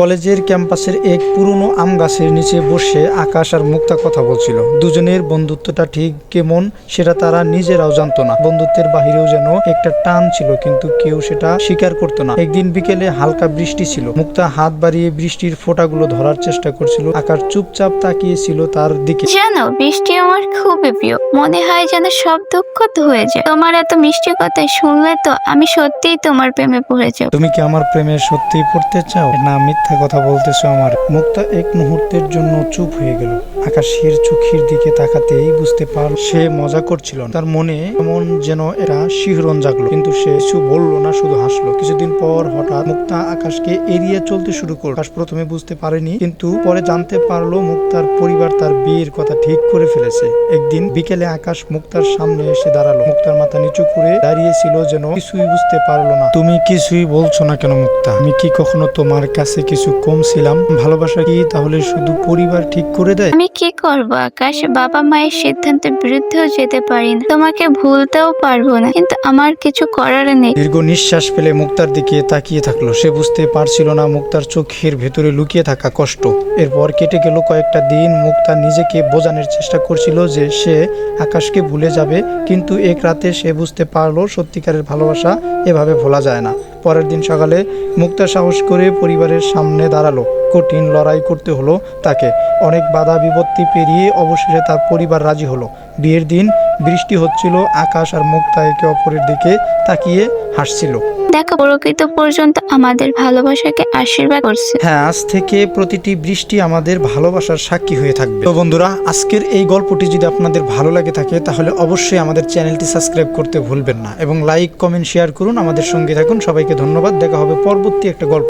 কলেজের ক্যাম্পাসের এক পুরনো আম গাছের নিচে বসে আকাশ আর মুক্তা কথা বলছিল। দুজনের বন্ধুত্বটা ঠিক কেমন সেটা তারা নিজেরাও জানতো না। বন্ধুত্বের বাহিরেও যেন একটা টান ছিল কিন্তু কেউ সেটা স্বীকার করতো না। একদিন বিকেলে হালকা বৃষ্টি ছিল। মুক্তা হাত বাড়িয়ে বৃষ্টির ফোঁটাগুলো ধরার চেষ্টা করছিল। আকাশ চুপচাপ তাকিয়েছিল তার দিকে। জানো বৃষ্টি আমার খুবই প্রিয়। মনে হয় যেন সব দুঃখ হয়ে যায়। তোমার এত মিষ্টি কথা শুনলে তো আমি সত্যিই তোমার প্রেমে পড়ে যাব। তুমি কি আমার প্রেমে সত্যি পড়তে চাও? না মিথ্যা কথা বলতেছো আমার। মুক্তা এক মুহূর্তের জন্য চুপ হয়ে গেল। আকাশের চোখের দিকে তাকাতেই বুঝতে পারল সে মজা করছিল তার মনে এমন যেন এটা শিহরণ জাগলো। কিন্তু সে কিছু বলল না, শুধু হাসলো। কিছুদিন পর হঠাৎ মুক্তা আকাশকে এড়িয়ে চলতে শুরু করল। আকাশ প্রথমে বুঝতে পারেনি, কিন্তু পরে জানতে পারল মুক্তার পরিবার তার বিয়ের কথা ঠিক করে ফেলেছে। একদিন বিকেলে আকাশ মুক্তার সামনে এসে দাঁড়াল। মুক্তার মাথা নিচু করে দাঁড়িয়েছিল যেন কিছুই বুঝতে পারল না। তুমি কিছুই বলছো না কেন মুক্তা? আমি কি কখনো তোমার কাছে কিছু কম ছিলাম। ভালোবাসা কি তাহলে শুধু পরিবার ঠিক করে দেয়? আমি কি করব? আকাশ বাবা মায়ের সিদ্ধান্তের বিরুদ্ধেও যেতে পারি না। তোমাকে ভুলতেও পারব না কিন্তু আমার কিছু করার নেই। দীর্ঘ নিঃশ্বাস ফেলে মুক্তার দিকে তাকিয়ে থাকল। সে বুঝতে পারছিল না মুক্তার চোখের ভেতরে লুকিয়ে থাকা কষ্ট। এরপর কেটে গেল কয়েকটা দিন। মুক্তা নিজেকে বোঝানোর চেষ্টা করছিল যে সে আকাশকে ভুলে যাবে কিন্তু এক রাতে সে বুঝতে পারল সত্যিকারের ভালোবাসা এভাবে ভোলা যায় না। পরের দিন সকালে মুক্তা সাহস করে পরিবারের সামনে দাঁড়াল। কঠিন লড়াই করতে হলো তাকে। অনেক বাধা বিপত্তি পেরিয়ে অবশেষে তার পরিবার রাজি হলো। বিয়ের দিন বৃষ্টি হচ্ছিল আকাশ আর মুক্তা একে অপরের দিকে তাকিয়ে হাসছিল। দেখো প্রকৃত পর্যন্ত আমাদের ভালোবাসাকে আশীর্বাদ করছে। হ্যাঁ আজ থেকে প্রতিটি বৃষ্টি আমাদের ভালোবাসার সাক্ষী হয়ে থাকবে। তো বন্ধুরা আজকের এই গল্পটি যদি আপনাদের ভালো লাগে থাকে তাহলে অবশ্যই আমাদের চ্যানেলটি সাবস্ক্রাইব করতে ভুলবেন না। এবং লাইক কমেন্ট শেয়ার করুন। আমাদের সঙ্গে থাকুন। সবাইকে ধন্যবাদ। দেখা হবে পরবর্তী একটা গল্প